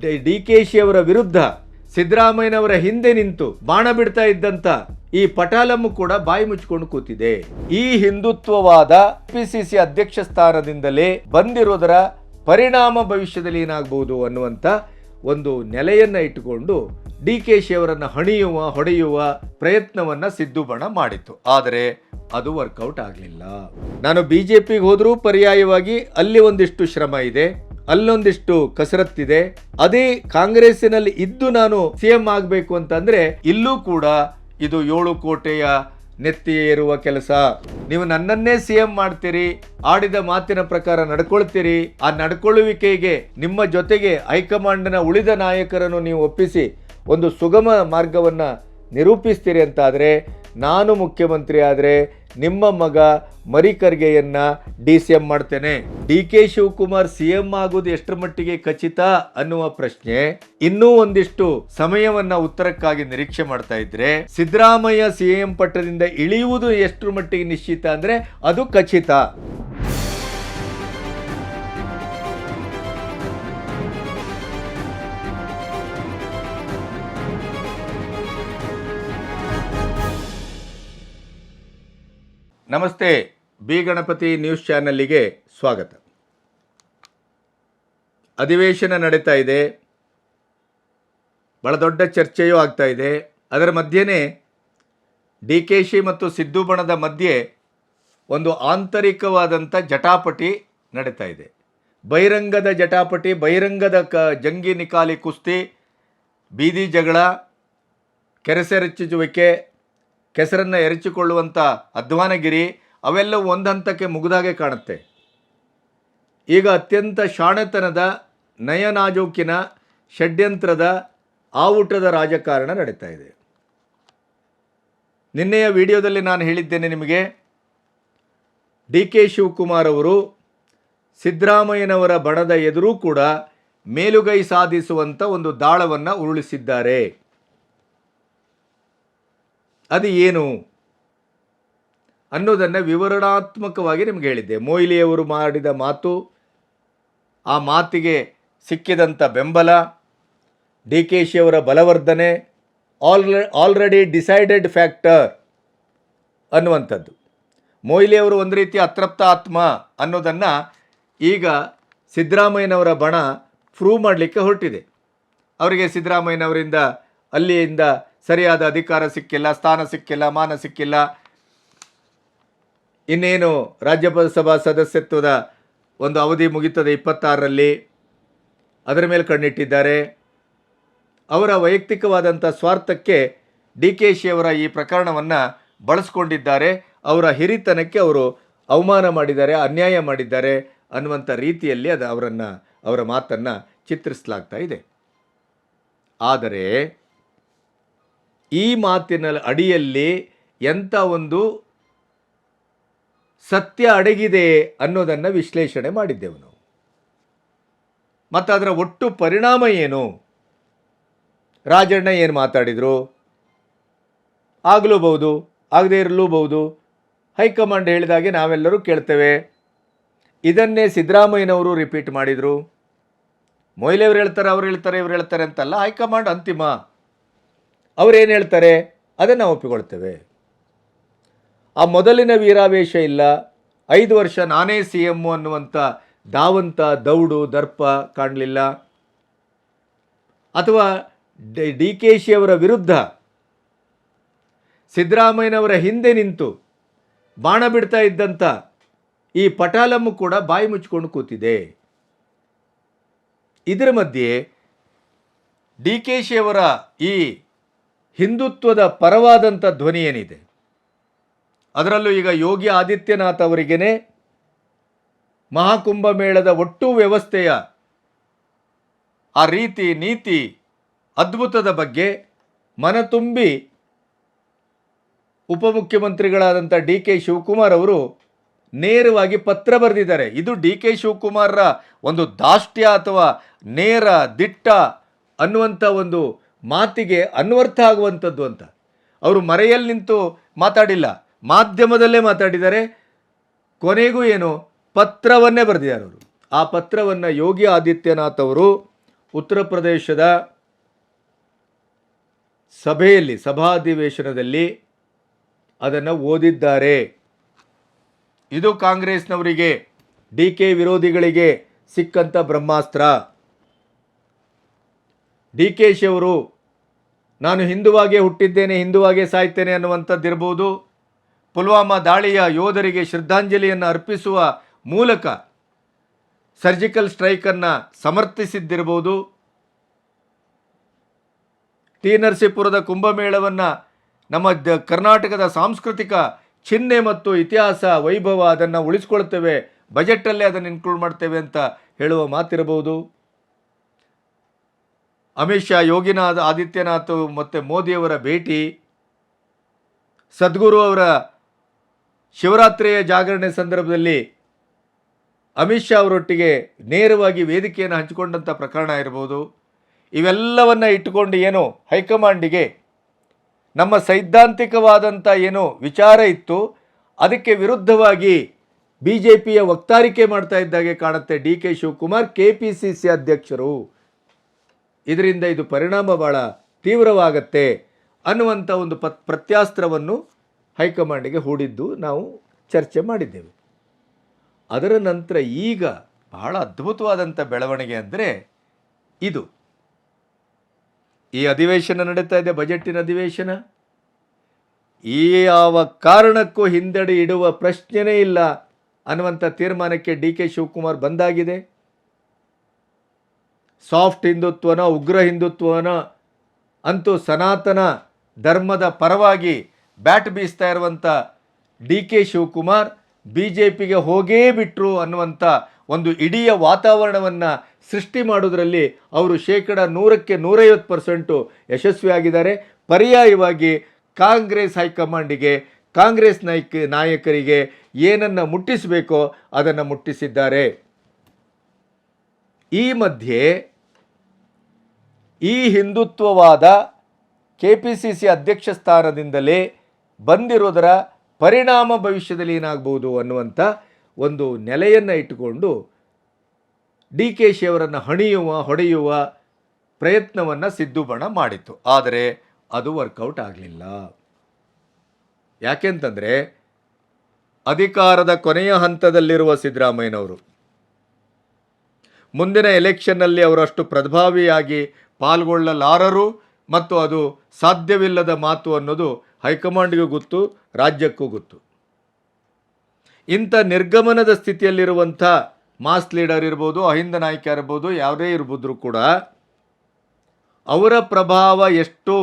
D K she ಅವರ ವಿರುದ್ಧ ಸಿದ್ದರಾಮಯ್ಯನವರ ಹಿಂದೆ ನಿಂತು ಬಾಣ ಬಿಡ್ತಾ ಇದ್ದಂತ ಈ ಪಟಾಲಮ್ಮು ಕೂಡ ಬಾಯಿ ಮುಚ್ಕೊಂಡು ಕೂತಿದೆ. ಈ ಹಿಂದುತ್ವವಾದ ಪಿಸಿಸಿ ಅಧ್ಯಕ್ಷ ಸ್ಥಾನದಿಂದಲೇ ಬಂದಿರೋದರ ಪರಿಣಾಮ ಭವಿಷ್ಯದಲ್ಲಿ ಏನಾಗಬಹುದು ಅನ್ನುವಂಥ ಒಂದು ನೆಲೆಯನ್ನು ಇಟ್ಟುಕೊಂಡು ಡಿ ಕೆ ಶಿ ಅವರನ್ನ ಹಣಿಯುವ, ಹೊಡೆಯುವ ಪ್ರಯತ್ನವನ್ನ ಸಿದ್ದು ಬಣ ಮಾಡಿತ್ತು. ಆದರೆ ಅದು ವರ್ಕೌಟ್ ಆಗಲಿಲ್ಲ. ನಾನು ಬಿಜೆಪಿಗೆ ಹೋದರೂ ಪರ್ಯಾಯವಾಗಿ ಅಲ್ಲಿ ಒಂದಿಷ್ಟು ಶ್ರಮ ಇದೆ, ಅಲ್ಲೊಂದಿಷ್ಟು ಕಸರತ್ತಿದೆ ಅದೇ ಕಾಂಗ್ರೆಸ್ಸಿನಲ್ಲಿ ಇದ್ದು ನಾನು ಸಿಎಂ ಆಗಬೇಕು ಅಂತಂದ್ರೆ ಇಲ್ಲೂ ಕೂಡ ಇದು ಏಳು ಕೋಟೆಯ ನೆತ್ತಿ ಏರುವ ಕೆಲಸ. ನೀವು ನನ್ನನ್ನೇ ಸಿಎಂ ಮಾಡ್ತೀರಿ, ಆಡಿದ ಮಾತಿನ ಪ್ರಕಾರ ನಡ್ಕೊಳ್ತೀರಿ, ಆ ನಡ್ಕೊಳ್ಳುವಿಕೆಗೆ ನಿಮ್ಮ ಜೊತೆಗೆ ಹೈಕಮಾಂಡ್ನ ಉಳಿದ ನಾಯಕರನ್ನು ನೀವು ಒಪ್ಪಿಸಿ ಒಂದು ಸುಗಮ ಮಾರ್ಗವನ್ನ ನಿರೂಪಿಸ್ತೀರಿ ಅಂತಾದರೆ, ನಾನು ಮುಖ್ಯಮಂತ್ರಿ ಆದರೆ ನಿಮ್ಮ ಮಗ ಮರಿಕರ್ಗೆಯನ್ನ ಡಿ ಸಿ ಎಂ ಮಾಡ್ತೇನೆ. D K Shivakumar C M ಆಗೋದು ಎಷ್ಟರ ಮಟ್ಟಿಗೆ ಖಚಿತ ಅನ್ನುವ ಪ್ರಶ್ನೆ. ಇನ್ನೂ ಒಂದಿಷ್ಟು ಸಮಯವನ್ನ ಉತ್ತರಕ್ಕಾಗಿ ನಿರೀಕ್ಷೆ ಮಾಡ್ತಾ ಇದ್ರೆ, ಸಿದ್ದರಾಮಯ್ಯ ಸಿ ಎಂ ಪಟ್ಟದಿಂದ ಇಳಿಯುವುದು ಎಷ್ಟರ ಮಟ್ಟಿಗೆ ನಿಶ್ಚಿತ ಅಂದ್ರೆ ಅದು ಖಚಿತ. ನಮಸ್ತೆ, ಬಿ ಗಣಪತಿ ನ್ಯೂಸ್ ಚಾನಲ್ಲಿಗೆ ಸ್ವಾಗತ. ಅಧಿವೇಶನ ನಡೀತಾ ಇದೆ. ಬಹಳ ದೊಡ್ಡ ಚರ್ಚೆಯೂ ಆಗ್ತಾ ಇದೆ. ಅದರ ಮಧ್ಯೆನೇ ಡಿ ಕೆ ಶಿ ಮತ್ತು ಸಿದ್ದು ಬಣದ ಮಧ್ಯೆ ಒಂದು ಆಂತರಿಕವಾದಂಥ ಜಟಾಪಟಿ ನಡೀತಾ ಇದೆ. ಬಹಿರಂಗದ ಜಟಾಪಟಿ, ಬಹಿರಂಗದ ಕ ಜಂಗಿ ನಿಕಾಲಿ ಕುಸ್ತಿ, ಬೀದಿ ಜಗಳ ಕೆರೆಸೆರಚುವಿಕೆ ಕೆಸರನ್ನು ಎರಚಿಕೊಳ್ಳುವಂಥ ಅಧ್ವಾನಗಿರಿ ಅವೆಲ್ಲವೂ ಒಂದು ಹಂತಕ್ಕೆ ಮುಗಿದಾಗೆ ಕಾಣುತ್ತೆ. ಈಗ ಅತ್ಯಂತ ಶಾಣತನದ ನಯನಾಜೂಕಿನ ಷಡ್ಯಂತ್ರದ ಆವುಟದ ರಾಜಕಾರಣ ನಡೀತಾ ಇದೆ. ನಿನ್ನೆಯ ವಿಡಿಯೋದಲ್ಲಿ ನಾನು ಹೇಳಿದ್ದೇನೆ ನಿಮಗೆ, ಡಿ ಕೆ ಶಿವಕುಮಾರ್ ಅವರು ಸಿದ್ದರಾಮಯ್ಯನವರ ಬಣದ ಎದುರೂ ಕೂಡ ಮೇಲುಗೈ ಸಾಧಿಸುವಂಥ ಒಂದು ದಾಳವನ್ನು ಉರುಳಿಸಿದ್ದಾರೆ. ಅದು ಏನು? ಅನ್ನೋದನ್ನು ವಿವರಣಾತ್ಮಕವಾಗಿ ನಿಮ್ಗೆ ಹೇಳಿದ್ದೆ. ಮೊಯ್ಲಿಯವರು ಮಾಡಿದ ಮಾತು, ಆ ಮಾತಿಗೆ ಸಿಕ್ಕಿದಂಥ ಬೆಂಬಲ ಡಿ ಕೆ ಶಿಯವರ ಬಲವರ್ಧನೆ, ಆಲ್ರೆ, ಆಲ್ರೆಡಿ ಡಿಸೈಡೆಡ್ ಫ್ಯಾಕ್ಟರ್ ಅನ್ನುವಂಥದ್ದು. ಮೊಯ್ಲಿಯವರು ಒಂದು ರೀತಿ ಅತೃಪ್ತ ಆತ್ಮ ಅನ್ನೋದನ್ನು ಈಗ ಸಿದ್ದರಾಮಯ್ಯನವರ ಬಣ ಪ್ರೂವ್ ಮಾಡಲಿಕ್ಕೆ ಹೊರಟಿದೆ. ಅವರಿಗೆ ಸಿದ್ದರಾಮಯ್ಯನವರಿಂದ, ಅಲ್ಲಿಯಿಂದ ಸರಿಯಾದ ಅಧಿಕಾರ ಸಿಕ್ಕಿಲ್ಲ, ಸ್ಥಾನ ಸಿಕ್ಕಿಲ್ಲ, ಮಾನ ಸಿಕ್ಕಿಲ್ಲ. ಇನ್ನೇನು ರಾಜ್ಯಸಭಾ ಸದಸ್ಯತ್ವದ ಒಂದು ಅವಧಿ ಮುಗಿತದೆ ಇಪ್ಪತ್ತಾರರಲ್ಲಿ. ಅದರ ಮೇಲೆ ಕಣ್ಣಿಟ್ಟಿದ್ದಾರೆ. ಅವರ ವೈಯಕ್ತಿಕವಾದಂಥ ಸ್ವಾರ್ಥಕ್ಕೆ ಡಿ ಕೆ ಶಿಯವರ ಈ ಪ್ರಕರಣವನ್ನು ಬಳಸ್ಕೊಂಡಿದ್ದಾರೆ. ಅವರ ಹಿರಿತನಕ್ಕೆ ಅವರು ಅವಮಾನ ಮಾಡಿದ್ದಾರೆ, ಅನ್ಯಾಯ ಮಾಡಿದ್ದಾರೆ ಅನ್ನುವಂಥ ರೀತಿಯಲ್ಲಿ ಅದು ಅವರನ್ನು, ಅವರ ಮಾತನ್ನು ಚಿತ್ರಿಸಲಾಗ್ತಾ ಇದೆ. ಆದರೆ ಈ ಮಾತಿನ ಅಡಿಯಲ್ಲಿ ಎಂಥ ಒಂದು ಸತ್ಯ ಅಡಗಿದೆ ಅನ್ನೋದನ್ನು ವಿಶ್ಲೇಷಣೆ ಮಾಡಿದ್ದೆವು ನಾವು. ಮತ್ತು ಅದರ ಒಟ್ಟು ಪರಿಣಾಮ ಏನು? ರಾಜಣ್ಣ ಏನು ಮಾತಾಡಿದರು? ಆಗಲೂಬಹುದು ಆಗದೇ ಇರಲೂಬಹುದು ಹೈಕಮಾಂಡ್ ಹೇಳಿದಾಗೆ ನಾವೆಲ್ಲರೂ ಕೇಳ್ತೇವೆ. ಇದನ್ನೇ ಸಿದ್ದರಾಮಯ್ಯನವರು ರಿಪೀಟ್ ಮಾಡಿದರು. ಮೊಯ್ಲೆಯವ್ರು ಹೇಳ್ತಾರೆ, ಅವ್ರು ಹೇಳ್ತಾರೆ, ಇವ್ರು ಹೇಳ್ತಾರೆ ಅಂತಲ್ಲ ಹೈಕಮಾಂಡ್ ಅಂತಿಮ. ಅವರೇನು ಹೇಳ್ತಾರೆ? ಅದನ್ನು ಒಪ್ಪಿಕೊಳ್ತೇವೆ. ಆ ಮೊದಲಿನ ವೀರಾವೇಶ ಇಲ್ಲ. ಐದು ವರ್ಷ ನಾನೇ ಸಿ ಎಮ್ಮು ಅನ್ನುವಂಥ ಧಾವಂತ, ದೌಡು, ದರ್ಪ ಕಾಣಲಿಲ್ಲ. ಅಥವಾ ಡಿ ಕೆ ಶಿಯವರ ವಿರುದ್ಧ ಸಿದ್ದರಾಮಯ್ಯನವರ ಹಿಂದೆ ನಿಂತು ಬಾಣ ಬಿಡ್ತಾ ಇದ್ದಂಥ ಈ ಪಟಾಲಮ್ಮು ಕೂಡ ಬಾಯಿ ಮುಚ್ಕೊಂಡು ಕೂತಿದೆ. ಇದರ ಮಧ್ಯೆ ಡಿ ಕೆ ಶಿಯವರ ಈ ಹಿಂದುತ್ವದ ಪರವಾದಂಥ ಧ್ವನಿ ಏನಿದೆ? ಅದರಲ್ಲೂ ಈಗ ಯೋಗಿ ಆದಿತ್ಯನಾಥ್ ಅವರಿಗೇನೆ ಮಹಾಕುಂಭಮೇಳದ ಒಟ್ಟು ವ್ಯವಸ್ಥೆಯ ಆ ರೀತಿ, ನೀತಿ, ಅದ್ಭುತದ ಬಗ್ಗೆ ಮನತುಂಬಿ ಉಪಮುಖ್ಯಮಂತ್ರಿಗಳಾದಂಥ ಡಿ ಕೆ ಶಿವಕುಮಾರ್ ಅವರು ನೇರವಾಗಿ ಪತ್ರ ಬರೆದಿದ್ದಾರೆ. ಇದು ಡಿ ಕೆ ಶಿವಕುಮಾರ್ರ ಒಂದು ದಾಷ್ಟ್ಯ ಅಥವಾ ನೇರ ದಿಟ್ಟ ಅನ್ನುವಂಥ ಒಂದು ಮಾತಿಗೆ ಅನ್ವರ್ಥ ಆಗುವಂಥದ್ದು ಅಂತ. ಅವರು ಮರೆಯಲ್ಲಿ ನಿಂತು ಮಾತಾಡಿಲ್ಲ. ಮಾಧ್ಯಮದಲ್ಲೇ ಮಾತಾಡಿದ್ದಾರೆ ಕೊನೆಗೂ ಏನು? ಪತ್ರವನ್ನೇ ಬರೆದಿದ್ದಾರೆ ಅವರು. ಆ ಪತ್ರವನ್ನು ಯೋಗಿ ಆದಿತ್ಯನಾಥ್ ಅವರು ಉತ್ತರ ಪ್ರದೇಶದ ಸಭೆಯಲ್ಲಿ ಸಭಾಧಿವೇಶನದಲ್ಲಿ ಅದನ್ನು ಓದಿದ್ದಾರೆ. ಇದು ಕಾಂಗ್ರೆಸ್ನವರಿಗೆ, ಡಿ ಕೆ ವಿರೋಧಿಗಳಿಗೆ ಸಿಕ್ಕಂಥ ಬ್ರಹ್ಮಾಸ್ತ್ರ. ಡಿ ಕೆ ಶಿ ಅವರು ನಾನು ಹಿಂದುವಾಗೇ ಹುಟ್ಟಿದ್ದೇನೆ ಹಿಂದುವಾಗೇ ಸಾಯ್ತೇನೆ ಅನ್ನುವಂಥದ್ದಿರ್ಬೋದು. ಪುಲ್ವಾಮಾ ದಾಳಿಯ ಯೋಧರಿಗೆ ಶ್ರದ್ಧಾಂಜಲಿಯನ್ನು ಅರ್ಪಿಸುವ ಮೂಲಕ ಸರ್ಜಿಕಲ್ ಸ್ಟ್ರೈಕನ್ನು ಸಮರ್ಥಿಸಿದ್ದಿರ್ಬೋದು. ಟಿ ನರಸೀಪುರದ ಕುಂಭಮೇಳವನ್ನು ನಮ್ಮ ದ ಕರ್ನಾಟಕದ ಸಾಂಸ್ಕೃತಿಕ ಚಿಹ್ನೆ ಮತ್ತು ಇತಿಹಾಸ ವೈಭವ ಅದನ್ನು ಉಳಿಸ್ಕೊಳ್ತೇವೆ. ಬಜೆಟಲ್ಲೇ ಅದನ್ನು ಇನ್ಕ್ಲೂಡ್ ಮಾಡ್ತೇವೆ ಅಂತ ಹೇಳುವ ಮಾತಿರಬಹುದು ಅಮಿತ್ ಶಾ, ಯೋಗಿನಾಥ್ ಆದಿತ್ಯನಾಥ್ ಮತ್ತು ಮೋದಿಯವರ ಭೇಟಿ, ಸದ್ಗುರು ಅವರ ಶಿವರಾತ್ರಿಯ ಜಾಗರಣೆ ಸಂದರ್ಭದಲ್ಲಿ ಅಮಿತ್ ಶಾ ಅವರೊಟ್ಟಿಗೆ ನೇರವಾಗಿ ವೇದಿಕೆಯನ್ನು ಹಂಚಿಕೊಂಡಂಥ ಪ್ರಕರಣ ಇರ್ಬೋದು. ಇವೆಲ್ಲವನ್ನು ಇಟ್ಟುಕೊಂಡು ಏನು ಹೈಕಮಾಂಡಿಗೆ ನಮ್ಮ ಸೈದ್ಧಾಂತಿಕವಾದಂಥ ಏನು ವಿಚಾರ ಇತ್ತು, ಅದಕ್ಕೆ ವಿರುದ್ಧವಾಗಿ ಬಿ ಜೆ ಪಿಯ ವಕ್ತಾರಿಕೆ ಮಾಡ್ತಾ ಇದ್ದಾಗೆ ಕಾಣುತ್ತೆ D K Shivakumar, K P C C ಅಧ್ಯಕ್ಷರು. ಇದರಿಂದ ಇದು ಪರಿಣಾಮ ಭಾಳ ತೀವ್ರವಾಗತ್ತೆ ಅನ್ನುವಂಥ ಒಂದು ಪತ್, ಪ್ರತ್ಯಾಸ್ತ್ರವನ್ನು ಹೈಕಮಾಂಡಿಗೆ ಹೂಡಿದ್ದು ನಾವು ಚರ್ಚೆ ಮಾಡಿದ್ದೇವೆ. ಅದರ ನಂತರ ಈಗ ಬಹಳ ಅದ್ಭುತವಾದಂಥ ಬೆಳವಣಿಗೆ ಅಂದರೆ ಇದು. ಈ ಅಧಿವೇಶನ ನಡೀತಾ ಇದೆ, ಬಜೆಟ್ಟಿನ ಅಧಿವೇಶನ. ಈ ಯಾವ ಕಾರಣಕ್ಕೂ ಹಿಂದಡಿ ಇಡುವ ಪ್ರಶ್ನೆಯೇ ಇಲ್ಲ ಅನ್ನುವಂಥ ತೀರ್ಮಾನಕ್ಕೆ ಡಿ ಕೆ ಶಿವಕುಮಾರ್ ಬಂದಾಗಿದೆ. ಸಾಫ್ಟ್ ಹಿಂದುತ್ವನ, ಉಗ್ರ ಹಿಂದುತ್ವನ ಅಂತೂ ಸನಾತನ ಧರ್ಮದ ಪರವಾಗಿ ಬ್ಯಾಟ್ ಬೀಸ್ತಾ ಇರುವಂಥ D K Shivakumar B J ಪಿಗೆ ಹೋಗೇ ಬಿಟ್ಟರು ಅನ್ನುವಂಥ ಒಂದು ಇಡೀ ವಾತಾವರಣವನ್ನು ಸೃಷ್ಟಿ ಮಾಡೋದರಲ್ಲಿ ಅವರು ಶೇಕಡ ನೂರಕ್ಕೆ ನೂರೈವತ್ತು ಪರ್ಸೆಂಟು ಯಶಸ್ವಿಯಾಗಿದ್ದಾರೆ. ಪರ್ಯಾಯವಾಗಿ ಕಾಂಗ್ರೆಸ್ ಹೈಕಮಾಂಡಿಗೆ, ಕಾಂಗ್ರೆಸ್ ನಾಯಕ, ನಾಯಕರಿಗೆ ಏನನ್ನು ಮುಟ್ಟಿಸಬೇಕೋ ಅದನ್ನು ಮುಟ್ಟಿಸಿದ್ದಾರೆ. ಈ ಮಧ್ಯೆ ಈ ಹಿಂದುತ್ವವಾದ ಕೆ ಪಿ ಸಿ ಸಿ ಅಧ್ಯಕ್ಷ ಸ್ಥಾನದಿಂದಲೇ ಬಂದಿರೋದರ ಪರಿಣಾಮ ಭವಿಷ್ಯದಲ್ಲಿ ಏನಾಗ್ಬೋದು ಅನ್ನುವಂಥ ಒಂದು ನೆಲೆಯನ್ನು ಇಟ್ಟುಕೊಂಡು ಡಿ ಕೆ ಶಿ ಅವರನ್ನು ಹಣಿಯುವ, ಹೊಡೆಯುವ ಪ್ರಯತ್ನವನ್ನು ಸಿದ್ದು ಬಣ ಮಾಡಿತು ಆದರೆ ಅದು ವರ್ಕೌಟ್ ಆಗಲಿಲ್ಲ. ಯಾಕೆಂತಂದರೆ ಅಧಿಕಾರದ ಕೊನೆಯ ಹಂತದಲ್ಲಿರುವ ಸಿದ್ದರಾಮಯ್ಯನವರು, ಮುಂದಿನ ಎಲೆಕ್ಷನ್ನಲ್ಲಿ ಅವರಷ್ಟು ಪ್ರಭಾವಿಯಾಗಿ ಪಾಲ್ಗೊಳ್ಳಲಾರರು ಮತ್ತು ಅದು ಸಾಧ್ಯವಿಲ್ಲದ ಮಾತು ಅನ್ನೋದು ಹೈಕಮಾಂಡ್ಗೂ ಗೊತ್ತು, ರಾಜ್ಯಕ್ಕೂ ಗೊತ್ತು. ಇಂಥ ನಿರ್ಗಮನದ ಸ್ಥಿತಿಯಲ್ಲಿರುವಂಥ ಮಾಸ್ ಲೀಡರ್ ಇರ್ಬೋದು, ಅಹಿಂದ ನಾಯಕ ಇರ್ಬೋದು, ಯಾವುದೇ ಇರ್ಬೋದ್ರು ಕೂಡ ಅವರ ಪ್ರಭಾವ ಎಷ್ಟು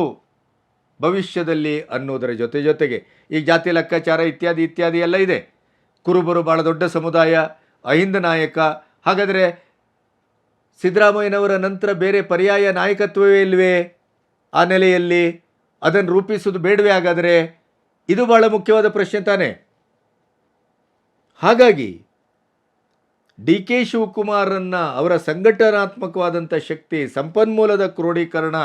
ಭವಿಷ್ಯದಲ್ಲಿ ಅನ್ನೋದರ ಜೊತೆ ಜೊತೆಗೆ ಈ ಜಾತಿ ಲೆಕ್ಕಾಚಾರ ಇತ್ಯಾದಿ ಇತ್ಯಾದಿ ಎಲ್ಲ ಇದೆ. ಕುರುಬರು ಭಾಳ ದೊಡ್ಡ ಸಮುದಾಯ, ಅಹಿಂದ ನಾಯಕ, ಹಾಗಾದರೆ ಸಿದ್ದರಾಮಯ್ಯನವರ ನಂತರ ಬೇರೆ ಪರ್ಯಾಯ ನಾಯಕತ್ವವೇ ಇಲ್ವೇ? ಆ ನೆಲೆಯಲ್ಲಿ ಅದನ್ನು ರೂಪಿಸೋದು ಬೇಡವೇ ಹಾಗಾದರೆ? ಇದು ಬಹಳ ಮುಖ್ಯವಾದ ಪ್ರಶ್ನೆ ತಾನೇ. ಹಾಗಾಗಿ ಡಿ ಕೆ ಶಿವಕುಮಾರನ್ನು ಅವರ ಸಂಘಟನಾತ್ಮಕವಾದಂಥ ಶಕ್ತಿ, ಸಂಪನ್ಮೂಲದ ಕ್ರೋಢೀಕರಣ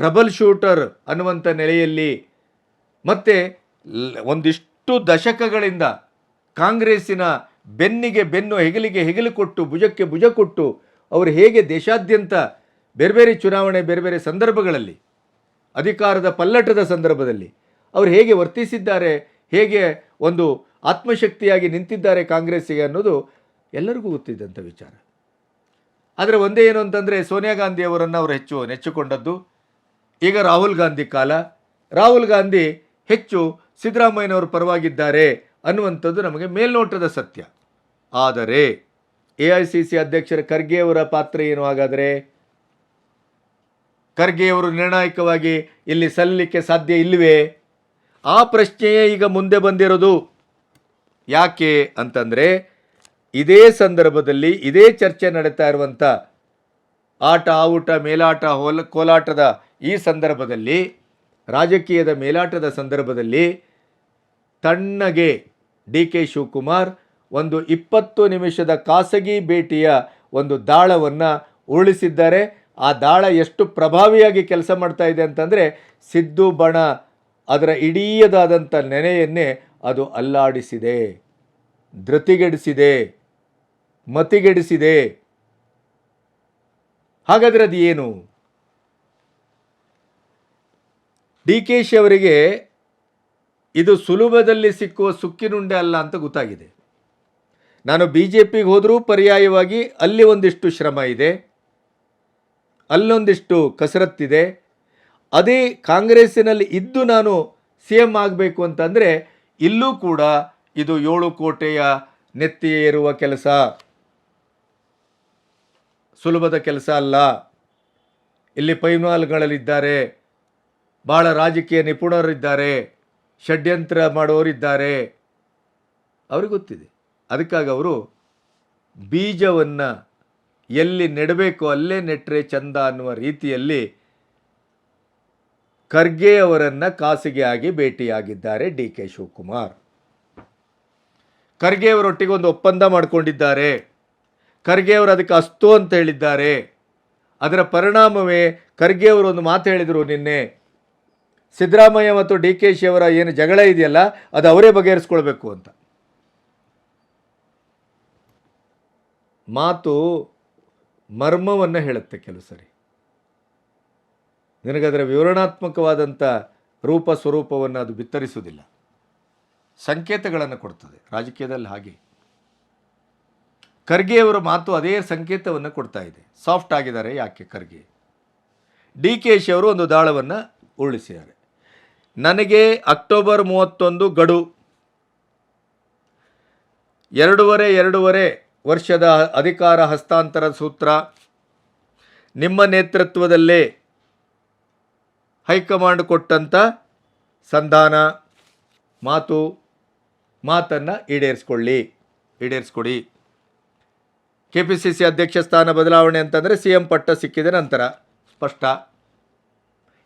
ಟ್ರಬಲ್ ಶೂಟರ್ ಅನ್ನುವಂಥ ನೆಲೆಯಲ್ಲಿ ಮತ್ತು ಒಂದಿಷ್ಟು ದಶಕಗಳಿಂದ ಕಾಂಗ್ರೆಸ್ಸಿನ ಬೆನ್ನಿಗೆ ಬೆನ್ನು ಹೆಗಲಿಗೆ ಹೆಗಲು ಕೊಟ್ಟು ಭುಜಕ್ಕೆ ಭುಜ ಕೊಟ್ಟು ಅವರು ಹೇಗೆ ದೇಶಾದ್ಯಂತ ಬೇರೆ ಬೇರೆ ಚುನಾವಣೆ, ಬೇರೆ ಬೇರೆ ಸಂದರ್ಭಗಳಲ್ಲಿ, ಅಧಿಕಾರದ ಪಲ್ಲಟದ ಸಂದರ್ಭದಲ್ಲಿ ಅವರು ಹೇಗೆ ವರ್ತಿಸಿದ್ದಾರೆ, ಹೇಗೆ ಒಂದು ಆತ್ಮಶಕ್ತಿಯಾಗಿ ನಿಂತಿದ್ದಾರೆ ಕಾಂಗ್ರೆಸ್ಸಿಗೆ ಅನ್ನೋದು ಎಲ್ಲರಿಗೂ ಗೊತ್ತಿದ್ದಂಥ ವಿಚಾರ. ಆದರೆ ಒಂದೇ ಏನು ಅಂತಂದರೆ ಸೋನಿಯಾ ಗಾಂಧಿ ಅವರನ್ನು ಅವರು ಹೆಚ್ಚು ನೆಚ್ಚಿಕೊಂಡದ್ದು, ಈಗ ರಾಹುಲ್ ಗಾಂಧಿ ಕಾಲ. ರಾಹುಲ್ ಗಾಂಧಿ ಹೆಚ್ಚು ಸಿದ್ದರಾಮಯ್ಯನವರು ಪರವಾಗಿದ್ದಾರೆ ಅನ್ನುವಂಥದ್ದು ನಮಗೆ ಮೇಲ್ನೋಟದ ಸತ್ಯ. ಆದರೆ ಎ ಐ ಸಿ ಸಿ ಅಧ್ಯಕ್ಷರ ಖರ್ಗೆಯವರ ಪಾತ್ರ ಏನು ಹಾಗಾದರೆ? ಖರ್ಗೆಯವರು ನಿರ್ಣಾಯಕವಾಗಿ ಇಲ್ಲಿ ಸಲ್ಲಲಿಕ್ಕೆ ಸಾಧ್ಯ ಇಲ್ಲವೇ? ಆ ಪ್ರಶ್ನೆಯೇ ಈಗ ಮುಂದೆ ಬಂದಿರೋದು. ಯಾಕೆ ಅಂತಂದರೆ, ಇದೇ ಸಂದರ್ಭದಲ್ಲಿ ಇದೇ ಚರ್ಚೆ ನಡೀತಾ ಇರುವಂಥ ಆಟ, ಆವುಟ, ಮೇಲಾಟ, ಹೋಲ, ಕೋಲಾಟದ ಈ ಸಂದರ್ಭದಲ್ಲಿ, ರಾಜಕೀಯದ ಮೇಲಾಟದ ಸಂದರ್ಭದಲ್ಲಿ ತಣ್ಣಗೆ ಡಿ ಕೆ ಶಿವಕುಮಾರ್ ಒಂದು ಇಪ್ಪತ್ತು ನಿಮಿಷದ ಖಾಸಗಿ ಭೇಟಿಯ ಒಂದು ದಾಳವನ್ನು ಉರುಳಿಸಿದ್ದಾರೆ. ಆ ದಾಳ ಎಷ್ಟು ಪ್ರಭಾವಿಯಾಗಿ ಕೆಲಸ ಮಾಡ್ತಾ ಇದೆ ಅಂತಂದರೆ ಸಿದ್ದು ಬಣ ಅದರ ಇಡೀಯದಾದಂಥ ನೆನೆಯನ್ನೇ ಅದು ಅಲ್ಲಾಡಿಸಿದೆ. ಧೃತಿಗೆಡಿಸಿದೆ. ಮತಿಗೆಡಿಸಿದೆ. ಹಾಗಾದರೆ ಅದು ಏನು? ಡಿ ಕೆ ಶಿ ಅವರಿಗೆ ಇದು ಸುಲಭದಲ್ಲಿ ಸಿಕ್ಕುವ ಸುಕ್ಕಿನುಂಡೆ ಅಲ್ಲ ಅಂತ ಗೊತ್ತಾಗಿದೆ. ನಾನು ಬಿ ಜೆ ಪಿಗೆ ಹೋದರೂ ಪರ್ಯಾಯವಾಗಿ ಅಲ್ಲಿ ಒಂದಿಷ್ಟು ಶ್ರಮ ಇದೆ, ಅಲ್ಲೊಂದಿಷ್ಟು ಕಸರತ್ತಿದೆ. ಅದೇ ಕಾಂಗ್ರೆಸ್ಸಿನಲ್ಲಿ ಇದ್ದು ನಾನು ಸಿ ಎಂ ಆಗಬೇಕು ಅಂತಂದರೆ ಇಲ್ಲೂ ಕೂಡ ಇದು ಏಳು ಕೋಟೆಯ ನೆತ್ತಿ ಏರುವ ಕೆಲಸ. ಸುಲಭದ ಕೆಲಸ ಅಲ್ಲ. ಇಲ್ಲಿ ಪೈಮಾಲ್ಗಳಲ್ಲಿದ್ದಾರೆ ಭಾಳ ರಾಜಕೀಯ ನಿಪುಣರಿದ್ದಾರೆ, ಷಡ್ಯಂತ್ರ ಮಾಡೋರಿದ್ದಾರೆ. ಅವ್ರಿಗೆ ಗೊತ್ತಿದೆ. ಅದಕ್ಕಾಗಿ ಅವರು ಬೀಜವನ್ನು ಎಲ್ಲಿ ನೆಡಬೇಕು ಅಲ್ಲೇ ನೆಟ್ಟರೆ ಚಂದ ಅನ್ನುವ ರೀತಿಯಲ್ಲಿ ಖರ್ಗೆ ಅವರನ್ನು ಖಾಸಗಿಯಾಗಿ ಭೇಟಿಯಾಗಿದ್ದಾರೆ ಡಿ ಕೆ ಶಿವಕುಮಾರ್. ಖರ್ಗೆಯವರೊಟ್ಟಿಗೆ ಒಂದು ಒಪ್ಪಂದ ಮಾಡಿಕೊಂಡಿದ್ದಾರೆ. ಖರ್ಗೆ ಅವರು ಅದಕ್ಕೆ ಅಸ್ತು ಅಂತ ಹೇಳಿದ್ದಾರೆ. ಅದರ ಪರಿಣಾಮವೇ ಖರ್ಗೆ ಅವರು ಒಂದು ಮಾತು ಹೇಳಿದರು ನಿನ್ನೆ. ಸಿದ್ದರಾಮಯ್ಯ ಮತ್ತು ಡಿ ಕೆ ಶಿ ಅವರ ಏನು ಜಗಳ ಇದೆಯಲ್ಲ, ಅದು ಅವರೇ ಬಗೆಹರಿಸ್ಕೊಳ್ಬೇಕು ಅಂತ. ಮಾತು ಮರ್ಮವನ್ನು ಹೇಳುತ್ತೆ ಕೆಲವು ಸರಿ. ನಿನಗದರ ವಿವರಣಾತ್ಮಕವಾದಂಥ ರೂಪ ಸ್ವರೂಪವನ್ನು ಅದು ಬಿತ್ತರಿಸುವುದಿಲ್ಲ. ಸಂಕೇತಗಳನ್ನು ಕೊಡ್ತದೆ. ರಾಜಕೀಯದಲ್ಲಿ ಹಾಗೆ. ಖರ್ಗೆಯವರ ಮಾತು ಅದೇ ಸಂಕೇತವನ್ನು ಕೊಡ್ತಾ ಇದೆ. ಸಾಫ್ಟ್ ಆಗಿದ್ದಾರೆ ಯಾಕೆ ಖರ್ಗೆ? ಡಿ ಕೆ ಶಿ ಅವರು ಒಂದು ದಾಳವನ್ನು ಉರುಳಿಸಿದ್ದಾರೆ. ನನಗೆ ಅಕ್ಟೋಬರ್ ಮೂವತ್ತೊಂದು ಗಡು. ಎರಡೂವರೆ ಎರಡೂವರೆ ವರ್ಷದ ಅಧಿಕಾರ ಹಸ್ತಾಂತರ ಸೂತ್ರ ನಿಮ್ಮ ನೇತೃತ್ವದಲ್ಲೇ ಹೈಕಮಾಂಡ್ ಕೊಟ್ಟಂಥ ಸಂಧಾನ, ಮಾತು, ಮಾತನ್ನು ಈಡೇರಿಸ್ಕೊಳ್ಳಿ. ಈಡೇರಿಸ್ಕೊಡಿ. ಕೆ ಪಿ ಸಿ ಸಿ ಅಧ್ಯಕ್ಷ ಸ್ಥಾನ ಬದಲಾವಣೆ ಅಂತಂದರೆ ಸಿ ಎಂ ಪಟ್ಟ ಸಿಕ್ಕಿದ ನಂತರ. ಸ್ಪಷ್ಟ.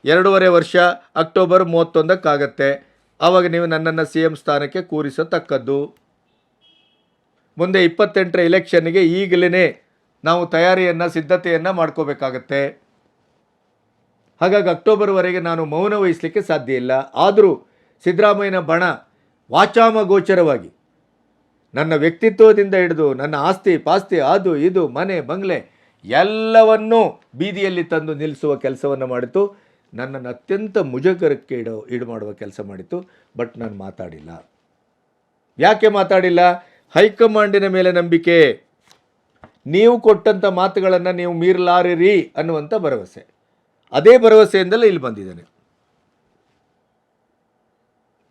ಎರಡೂವರೆ ವರ್ಷ, ಅಕ್ಟೋಬರ್ ಮೂವತ್ತೊಂದಕ್ಕಾಗತ್ತೆ. ಆವಾಗ ನೀವು ನನ್ನನ್ನು ಸಿ ಎಂ ಸ್ಥಾನಕ್ಕೆ ಕೂರಿಸತಕ್ಕದ್ದು. ಮುಂದೆ ಇಪ್ಪತ್ತೆಂಟರ ಎಲೆಕ್ಷನ್ನಿಗೆ ಈಗಲೇ ನಾವು ತಯಾರಿಯನ್ನು, ಸಿದ್ಧತೆಯನ್ನು ಮಾಡ್ಕೋಬೇಕಾಗತ್ತೆ. ಹಾಗಾಗಿ ಅಕ್ಟೋಬರ್ವರೆಗೆ ನಾನು ಮೌನ ವಹಿಸಲಿಕ್ಕೆ ಸಾಧ್ಯ ಇಲ್ಲ. ಆದರೂ ಸಿದ್ದರಾಮಯ್ಯನ ಬಣ ವಾಚಾಮಗೋಚರವಾಗಿ ನನ್ನ ವ್ಯಕ್ತಿತ್ವದಿಂದ ಹಿಡಿದು ನನ್ನ ಆಸ್ತಿ, ಪಾಸ್ತಿ, ಅದು, ಇದು, ಮನೆ, ಬಂಗ್ಲೆ ಎಲ್ಲವನ್ನೂ ಬೀದಿಯಲ್ಲಿ ತಂದು ನಿಲ್ಲಿಸುವ ಕೆಲಸವನ್ನು ಮಾಡಿತು ನನ್ನನ್ನು ಅತ್ಯಂತ ಮುಜುಗರಕ್ಕೆ ಇಡೋ ಈಡು ಮಾಡುವ ಕೆಲಸ ಮಾಡಿತು ಬಟ್ ನಾನು ಮಾತಾಡಿಲ್ಲ. ಯಾಕೆ ಮಾತಾಡಿಲ್ಲ? ಹೈಕಮಾಂಡಿನ ಮೇಲೆ ನಂಬಿಕೆ. ನೀವು ಕೊಟ್ಟಂಥ ಮಾತುಗಳನ್ನು ನೀವು ಮೀರಲಾರಿರಿ ಅನ್ನುವಂಥ ಭರವಸೆ. ಅದೇ ಭರವಸೆಯಿಂದಲೇ ಇಲ್ಲಿ ಬಂದಿದ್ದೇನೆ.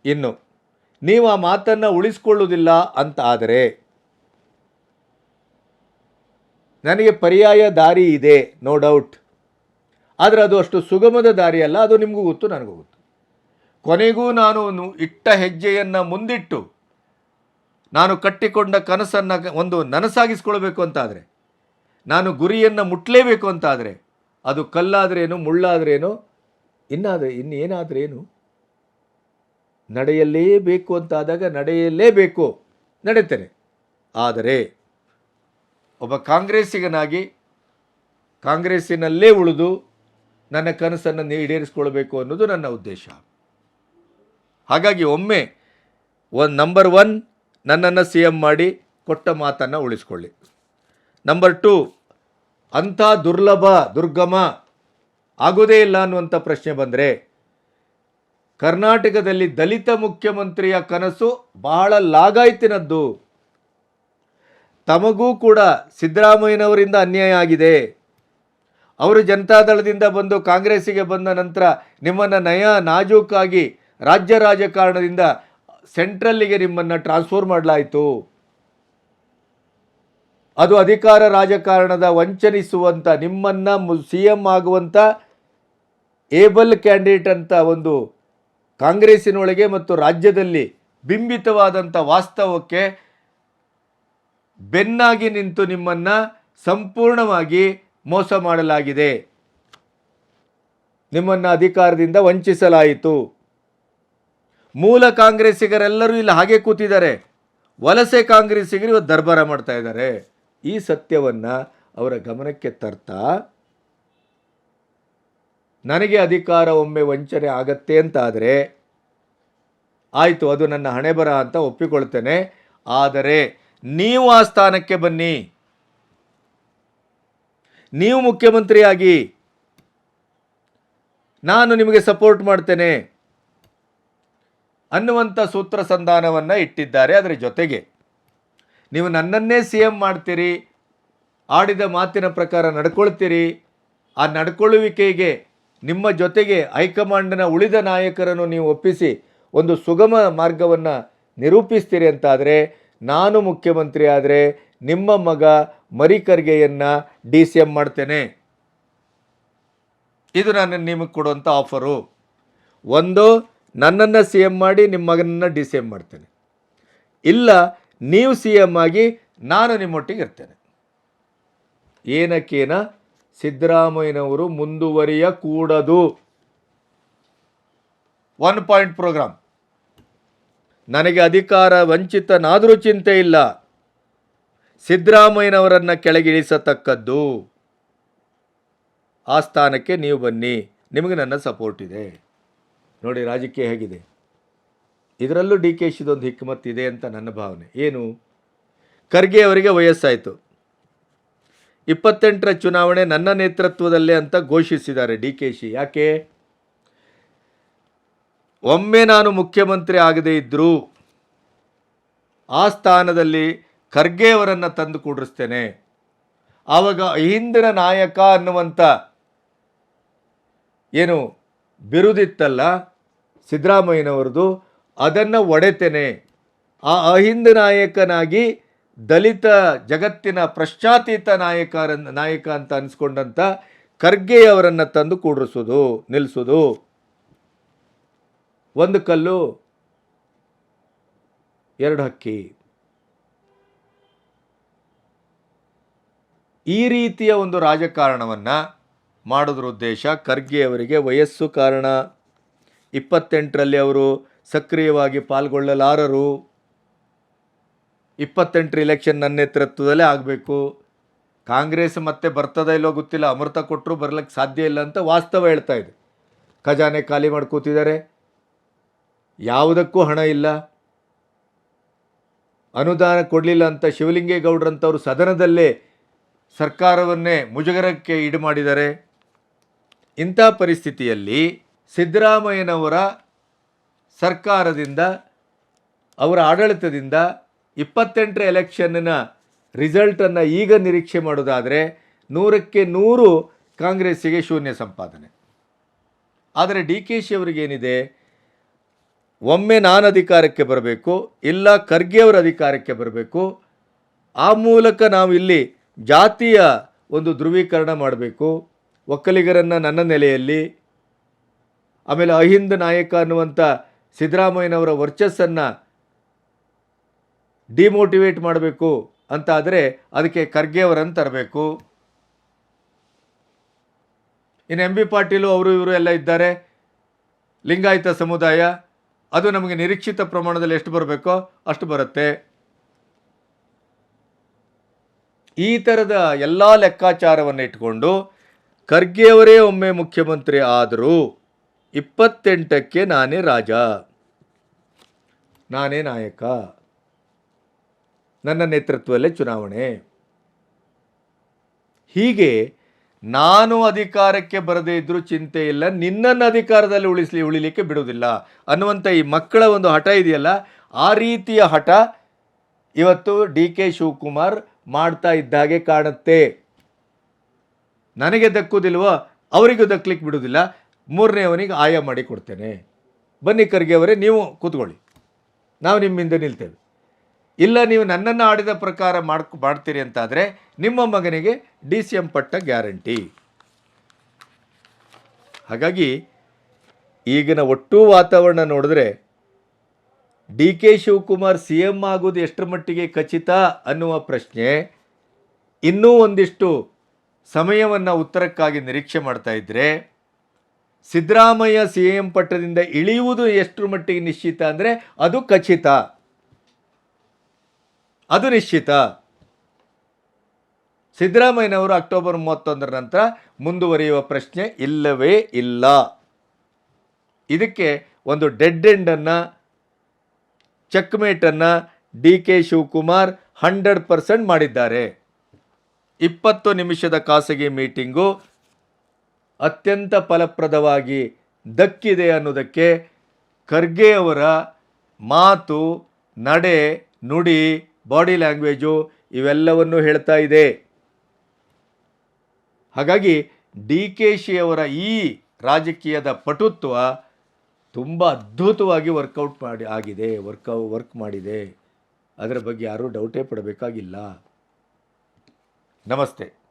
ಇನ್ನು, ನೀವು ಆ ಮಾತನ್ನು ಉಳಿಸ್ಕೊಳ್ಳುವುದಿಲ್ಲ ಅಂತ ಆದರೆ, ನನಗೆ ಪರ್ಯಾಯ ದಾರಿ ಇದೆ ನೋ ಡೌಟ್ ಆದರೆ ಅದು ಅಷ್ಟು ಸುಗಮದ ದಾರಿ ಅಲ್ಲ, ಅದು ನಿಮಗೂ ಗೊತ್ತು, ನನಗೂ ಗೊತ್ತು. ಕೊನೆಗೂ ನಾನು ಇಟ್ಟ ಹೆಜ್ಜೆಯನ್ನು ಮುಂದಿಟ್ಟು ನಾನು ಕಟ್ಟಿಕೊಂಡ ಕನಸನ್ನು ಒಂದು ನನಸಾಗಿಸ್ಕೊಳ್ಬೇಕು ಅಂತಾದರೆ, ನಾನು ಗುರಿಯನ್ನು ಮುಟ್ಟಲೇಬೇಕು ಅಂತಾದರೆ, ಅದು ಕಲ್ಲಾದ್ರೇನು, ಮುಳ್ಳಾದ್ರೇನು, ಇನ್ನಾದರೆ, ಇನ್ನೇನಾದ್ರೇನು, ನಡೆಯಲೇಬೇಕು ಅಂತಾದಾಗ ನಡೆಯಲೇಬೇಕು, ನಡೀತೇನೆ. ಆದರೆ, ಒಬ್ಬ ಕಾಂಗ್ರೆಸ್ಸಿಗನಾಗಿ ಕಾಂಗ್ರೆಸ್ಸಿನಲ್ಲೇ ಉಳಿದು ನನ್ನ ಕನಸನ್ನು ಈಡೇರಿಸ್ಕೊಳ್ಬೇಕು ಅನ್ನೋದು ನನ್ನ ಉದ್ದೇಶ. ಹಾಗಾಗಿ ಒಮ್ಮೆ ಒಂದು ನಂಬರ್ ಒನ್ ನನ್ನನ್ನು ಸಿ ಎಂ ಮಾಡಿ ಕೊಟ್ಟ ಮಾತನ್ನು ಉಳಿಸ್ಕೊಳ್ಳಿ. ನಂಬರ್ ಟು ಅಂಥ ದುರ್ಲಭ, ದುರ್ಗಮ ಆಗೋದೇ ಇಲ್ಲ ಅನ್ನುವಂಥ ಪ್ರಶ್ನೆ ಬಂದರೆ, ಕರ್ನಾಟಕದಲ್ಲಿ ದಲಿತ ಮುಖ್ಯಮಂತ್ರಿಯ ಕನಸು ಬಹಳ ಲಾಗಾಯ್ತಿನದ್ದು. ತಮಗೂ ಕೂಡ ಸಿದ್ದರಾಮಯ್ಯನವರಿಂದ ಅನ್ಯಾಯ ಆಗಿದೆ. ಅವರು ಜನತಾದಳದಿಂದ ಬಂದು ಕಾಂಗ್ರೆಸ್ಸಿಗೆ ಬಂದ ನಂತರ ನಿಮ್ಮನ್ನು ನಯ ನಾಜೂಕಾಗಿ ರಾಜ್ಯ ರಾಜಕಾರಣದಿಂದ ಸೆಂಟ್ರಲ್ಲಿಗೆ ನಿಮ್ಮನ್ನು ಟ್ರಾನ್ಸ್ಫರ್ ಮಾಡಲಾಯಿತು. ಅದು ಅಧಿಕಾರ ರಾಜಕಾರಣದ ವಂಚನಿಸುವಂಥ ನಿಮ್ಮನ್ನು ಸಿ ಎಂ ಆಗುವಂಥ ಏಬಲ್ ಕ್ಯಾಂಡಿಡೇಟ್ ಅಂತ ಒಂದು ಕಾಂಗ್ರೆಸ್ಸಿನೊಳಗೆ ಮತ್ತು ರಾಜ್ಯದಲ್ಲಿ ಬಿಂಬಿತವಾದಂಥ ವಾಸ್ತವಕ್ಕೆ ಬೆನ್ನಾಗಿ ನಿಂತು ನಿಮ್ಮನ್ನು ಸಂಪೂರ್ಣವಾಗಿ ಮೋಸ ಮಾಡಲಾಗಿದೆ. ನಿಮ್ಮನ್ನು ಅಧಿಕಾರದಿಂದ ವಂಚಿಸಲಾಯಿತು. ಮೂಲ ಕಾಂಗ್ರೆಸ್ಸಿಗರೆಲ್ಲರೂ ಇಲ್ಲಿ ಹಾಗೆ ಕೂತಿದ್ದಾರೆ. ವಲಸೆ ಕಾಂಗ್ರೆಸ್ಸಿಗರು ಇವತ್ತು ದರ್ಬಾರ ಮಾಡ್ತಾ ಇದ್ದಾರೆ. ಈ ಸತ್ಯವನ್ನು ಅವರ ಗಮನಕ್ಕೆ ತರ್ತಾ ನನಗೆ ಅಧಿಕಾರ ಒಮ್ಮೆ ವಂಚನೆ ಆಗತ್ತೆ ಅಂತಾದರೆ ಆಯಿತು, ಅದು ನನ್ನ ಹಣೆ ಬರ ಅಂತ ಒಪ್ಪಿಕೊಳ್ತೇನೆ. ಆದರೆ ನೀವು ಆ ಸ್ಥಾನಕ್ಕೆ ಬನ್ನಿ. ನೀವು ಮುಖ್ಯಮಂತ್ರಿಯಾಗಿ ನಾನು ನಿಮಗೆ ಸಪೋರ್ಟ್ ಮಾಡ್ತೇನೆ. ಅನ್ನುವಂಥ ಸೂತ್ರ ಸಂಧಾನವನ್ನು ಇಟ್ಟಿದ್ದಾರೆ ಅದರ ಜೊತೆಗೆ. ನೀವು ನನ್ನನ್ನೇ ಸಿ ಎಂ ಮಾಡ್ತೀರಿ, ಆಡಿದ ಮಾತಿನ ಪ್ರಕಾರ ನಡ್ಕೊಳ್ತೀರಿ, ಆ ನಡ್ಕೊಳ್ಳುವಿಕೆಗೆ ನಿಮ್ಮ ಜೊತೆಗೆ ಹೈಕಮಾಂಡ್ನ ಉಳಿದ ನಾಯಕರನ್ನು ನೀವು ಒಪ್ಪಿಸಿ ಒಂದು ಸುಗಮ ಮಾರ್ಗವನ್ನು ನಿರೂಪಿಸ್ತೀರಿ ಅಂತಾದರೆ, ನಾನು ಮುಖ್ಯಮಂತ್ರಿ ಆದರೆ ನಿಮ್ಮ ಮಗ ಮರಿಕರ್ಗೆಯನ್ನು ಡಿ ಸಿ ಎಂ ಮಾಡ್ತೇನೆ. ಇದು ನಾನು ನಿಮಗೆ ಕೊಡುವಂಥ ಆಫರು. ಒಂದು ನನ್ನನ್ನು ಸಿ ಎಂ ಮಾಡಿ ನಿಮ್ಮ ಮಗನನ್ನು ಡಿ ಸಿ ಎಂ ಮಾಡ್ತೇನೆ. ಇಲ್ಲ, ನೀವು ಸಿ ಎಂ ಆಗಿ ನಾನು ನಿಮ್ಮೊಟ್ಟಿಗೆ ಇರ್ತೇನೆ. ಏನಕ್ಕೇನ? ಸಿದ್ದರಾಮಯ್ಯನವರು ಮುಂದುವರಿಯ ಕೂಡದು. ಒನ್ ಪಾಯಿಂಟ್ ಪ್ರೋಗ್ರಾಮ್ ನನಗೆ ಅಧಿಕಾರ ವಂಚಿತನಾದರೂ ಚಿಂತೆ ಇಲ್ಲ. ಸಿದ್ದರಾಮಯ್ಯನವರನ್ನು ಕೆಳಗಿಳಿಸತಕ್ಕದ್ದು ಆ ಸ್ಥಾನಕ್ಕೆ ನೀವು ಬನ್ನಿ. ನಿಮಗೆ ನನ್ನ ಸಪೋರ್ಟ್ ಇದೆ. ನೋಡಿ ರಾಜಕೀಯ ಹೇಗಿದೆ. ಇದರಲ್ಲೂ ಡಿ ಕೆ ಶಿದೊಂದು ಹಿಕ್ಮತ್ ಇದೆ ಅಂತ ನನ್ನ ಭಾವನೆ. ಏನು? ಖರ್ಗೆ ಅವರಿಗೆ ವಯಸ್ಸಾಯಿತು. ಇಪ್ಪತ್ತೆಂಟರ ಚುನಾವಣೆ ನನ್ನ ನೇತೃತ್ವದಲ್ಲೇ ಅಂತ ಘೋಷಿಸಿದ್ದಾರೆ ಡಿ ಕೆ ಶಿ. ಯಾಕೆ? ಒಮ್ಮೆ ನಾನು ಮುಖ್ಯಮಂತ್ರಿ ಆಗದೇ ಇದ್ದರೂ ಆ ಸ್ಥಾನದಲ್ಲಿ ಖರ್ಗೆ ಅವರನ್ನು ತಂದು ಕೂಡಿಸ್ತೇನೆ. ಆವಾಗ ಹಿಂದಿನ ನಾಯಕ ಅನ್ನುವಂಥ ಏನು ಬಿರುದಿತ್ತಲ್ಲ? ಸಿದ್ದರಾಮಯ್ಯನವ್ರದ್ದು ಅದನ್ನು ಒಡೆತೇನೆ. ಆ ಅಹಿಂದ ನಾಯಕನಾಗಿ ದಲಿತ ಜಗತ್ತಿನ ಪ್ರಶ್ಚಾತೀತ ನಾಯಕ ನಾಯಕ ಅಂತ ಅನಿಸ್ಕೊಂಡಂಥ ಖರ್ಗೆಯವರನ್ನು ತಂದು ಕೂಡಿಸೋದು ನಿಲ್ಲಿಸೋದು ಒಂದು ಕಲ್ಲು, ಎರಡು ಹಕ್ಕಿ. ಈ ರೀತಿಯ ಒಂದು ರಾಜಕಾರಣವನ್ನು ಮಾಡೋದ್ರ ಉದ್ದೇಶ ಖರ್ಗೆಯವರಿಗೆ ವಯಸ್ಸು ಕಾರಣ. ಇಪ್ಪತ್ತೆಂಟರಲ್ಲಿ ಅವರು ಸಕ್ರಿಯವಾಗಿ ಪಾಲ್ಗೊಳ್ಳಲಾರರು. ಇಪ್ಪತ್ತೆಂಟರ ಇಲೆಕ್ಷನ್ ನನ್ನ ನೇತೃತ್ವದಲ್ಲೇ ಆಗಬೇಕು. ಕಾಂಗ್ರೆಸ್ ಮತ್ತೆ ಬರ್ತದ ಇಲ್ಲೋ ಗೊತ್ತಿಲ್ಲ, ಅಮೃತ ಕೊಟ್ಟರು ಬರ್ಲಿಕ್ಕೆ ಸಾಧ್ಯ ಇಲ್ಲ ಅಂತ ವಾಸ್ತವ ಹೇಳ್ತಾ ಇದೆ. ಖಜಾನೆ ಖಾಲಿ ಮಾಡ್ಕೋತಿದ್ದಾರೆ ಯಾವುದಕ್ಕೂ ಹಣ ಇಲ್ಲ. ಅನುದಾನ ಕೊಡಲಿಲ್ಲ ಅಂತ ಶಿವಲಿಂಗೇಗೌಡರಂಥವ್ರು ಸದನದಲ್ಲೇ ಸರ್ಕಾರವನ್ನೇ ಮುಜುಗರಕ್ಕೆ ಈಡು ಮಾಡಿದ್ದಾರೆ ಇಂಥ ಪರಿಸ್ಥಿತಿಯಲ್ಲಿ ಸಿದ್ದರಾಮಯ್ಯನವರ ಸರ್ಕಾರದಿಂದ, ಅವರ ಆಡಳಿತದಿಂದ ಇಪ್ಪತ್ತೆಂಟರ ಎಲೆಕ್ಷನ್ನಿನ ರಿಸಲ್ಟನ್ನು ಈಗ ನಿರೀಕ್ಷೆ ಮಾಡೋದಾದರೆ ನೂರಕ್ಕೆ ನೂರು ಕಾಂಗ್ರೆಸ್ಸಿಗೆ ಶೂನ್ಯ ಸಂಪಾದನೆ. ಆದರೆ ಡಿ ಕೆ ಶಿ ಅವರಿಗೇನಿದೆ ಒಮ್ಮೆ ನಾನು ಅಧಿಕಾರಕ್ಕೆ ಬರಬೇಕು, ಇಲ್ಲ ಖರ್ಗೆ ಅವರ ಅಧಿಕಾರಕ್ಕೆ ಬರಬೇಕು, ಆ ಮೂಲಕ ನಾವು ಇಲ್ಲಿ ಜಾತಿಯ ಒಂದು ಧ್ರುವೀಕರಣ ಮಾಡಬೇಕು, ಒಕ್ಕಲಿಗರನ್ನು ನನ್ನ ನೆಲೆಯಲ್ಲಿ ಆಮೇಲೆ ಅಹಿಂದ ನಾಯಕ ಅನ್ನುವಂಥ ಸಿದ್ದರಾಮಯ್ಯನವರ ವರ್ಚಸ್ಸನ್ನು ಡಿಮೋಟಿವೇಟ್ ಮಾಡಬೇಕು ಅಂತ ಆದರೆ ಅದಕ್ಕೆ ಖರ್ಗೆ ಅವರನ್ನು ತರಬೇಕು. ಇನ್ನು ಎಂ ಬಿ ಪಾಟೀಲು ಅವರು ಇವರು ಎಲ್ಲ ಇದ್ದಾರೆ. ಲಿಂಗಾಯತ ಸಮುದಾಯ, ಅದು ನಮಗೆ ನಿರೀಕ್ಷಿತ ಪ್ರಮಾಣದಲ್ಲಿ ಎಷ್ಟು ಬರಬೇಕೋ ಅಷ್ಟು ಬರುತ್ತೆ. ಈ ಥರದ ಎಲ್ಲ ಲೆಕ್ಕಾಚಾರವನ್ನು ಇಟ್ಕೊಂಡು ಖರ್ಗೆಯವರೇ ಒಮ್ಮೆ ಮುಖ್ಯಮಂತ್ರಿ ಆದರೂ ಇಪ್ಪತ್ತೆಂಟಕ್ಕೆ ನಾನೇ ರಾಜ. ನಾನೇ ನಾಯಕ. ನನ್ನ ನೇತೃತ್ವದಲ್ಲೇ ಚುನಾವಣೆ. ಹೀಗೆ ನಾನು ಅಧಿಕಾರಕ್ಕೆ ಬರದೇ ಇದ್ದರೂ ಚಿಂತೆ ಇಲ್ಲ. ನಿನ್ನನ್ನು ಅಧಿಕಾರದಲ್ಲಿ ಉಳಿಸಲಿ, ಉಳಿಲಿಕ್ಕೆ ಬಿಡುವುದಿಲ್ಲ. ಅನ್ನುವಂಥ ಈ ಮಕ್ಕಳ ಒಂದು ಹಠ ಇದೆಯಲ್ಲ? ಆ ರೀತಿಯ ಹಠ ಇವತ್ತು ಡಿ ಕೆ ಶಿವಕುಮಾರ್ ಮಾಡ್ತಾ ಇದ್ದಾಗೆ ಕಾಣುತ್ತೆ. ನನಗೆ ದಕ್ಕುವುದಿಲ್ವೋ ಅವರಿಗೂ ದಕ್ಕಲಿಕ್ಕೆ ಬಿಡುವುದಿಲ್ಲ. ಮೂರನೇವನಿಗೆ ಆಯ ಮಾಡಿ ಕೊಡ್ತೇನೆ. ಬನ್ನಿ ಖರ್ಗೆ ಅವರೇ ನೀವು ಕೂತ್ಕೊಳ್ಳಿ. ನಾವು ನಿಮ್ಮಿಂದ ನಿಲ್ತೇವೆ. ಇಲ್ಲ, ನೀವು ನನ್ನನ್ನು ಆಡಿದ ಪ್ರಕಾರ ಮಾಡ್ಕೊ, ಮಾಡ್ತೀರಿ ಅಂತಾದರೆ ನಿಮ್ಮ ಮಗನಿಗೆ ಡಿ ಸಿ ಎಂ ಪಟ್ಟ ಗ್ಯಾರಂಟಿ. ಹಾಗಾಗಿ ಈಗಿನ ಒಟ್ಟು ವಾತಾವರಣ ನೋಡಿದ್ರೆ D K Shivakumar C M ಆಗೋದು ಎಷ್ಟರ ಮಟ್ಟಿಗೆ ಖಚಿತ ಅನ್ನುವ ಪ್ರಶ್ನೆ ಇನ್ನೂ ಒಂದಿಷ್ಟು ಸಮಯವನ್ನು ಉತ್ತರಕ್ಕಾಗಿ ನಿರೀಕ್ಷೆ ಮಾಡ್ತಾ ಇದ್ದರೆ ಸಿದ್ದರಾಮಯ್ಯ ಸಿ ಎಂ ಪಟ್ಟದಿಂದ ಇಳಿಯುವುದು ಎಷ್ಟರ ಮಟ್ಟಿಗೆ ನಿಶ್ಚಿತ ಅಂದರೆ ಅದು ಖಚಿತ. ಅದು ನಿಶ್ಚಿತ. ಸಿದ್ದರಾಮಯ್ಯನವರು ಅಕ್ಟೋಬರ್ ಮೂವತ್ತೊಂದರ ನಂತರ ಮುಂದುವರಿಯುವ ಪ್ರಶ್ನೆ ಇಲ್ಲವೇ ಇಲ್ಲ. ಇದಕ್ಕೆ ಒಂದು ಡೆಡ್ ಎಂಡನ್ನು ಚೆಕ್ಮೇಟನ್ನು D K Shivakumar hundred percent ಮಾಡಿದ್ದಾರೆ. ಇಪ್ಪತ್ತು ನಿಮಿಷದ ಖಾಸಗಿ ಮೀಟಿಂಗು ಅತ್ಯಂತ ಫಲಪ್ರದವಾಗಿ ದಕ್ಕಿದೆ ಅನ್ನೋದಕ್ಕೆ ಖರ್ಗೆಯವರ ಮಾತು, ನಡೆ, ನುಡಿ, ಬಾಡಿ ಲ್ಯಾಂಗ್ವೇಜು ಇವೆಲ್ಲವನ್ನು ಹೇಳ್ತಾ ಇದೆ. ಹಾಗಾಗಿ ಡಿ ಕೆ ಶಿಯವರ ಈ ರಾಜಕೀಯದ ಪಟುತ್ವ ತುಂಬ ಅದ್ಭುತವಾಗಿ ವರ್ಕೌಟ್ ಮಾಡಿ, ಆಗಿದೆ, ವರ್ಕ್ ವರ್ಕ್ ಮಾಡಿದೆ. ಅದರ ಬಗ್ಗೆ ಯಾರೂ ಡೌಟೇ ಪಡಬೇಕಾಗಿಲ್ಲ. ನಮಸ್ತೆ.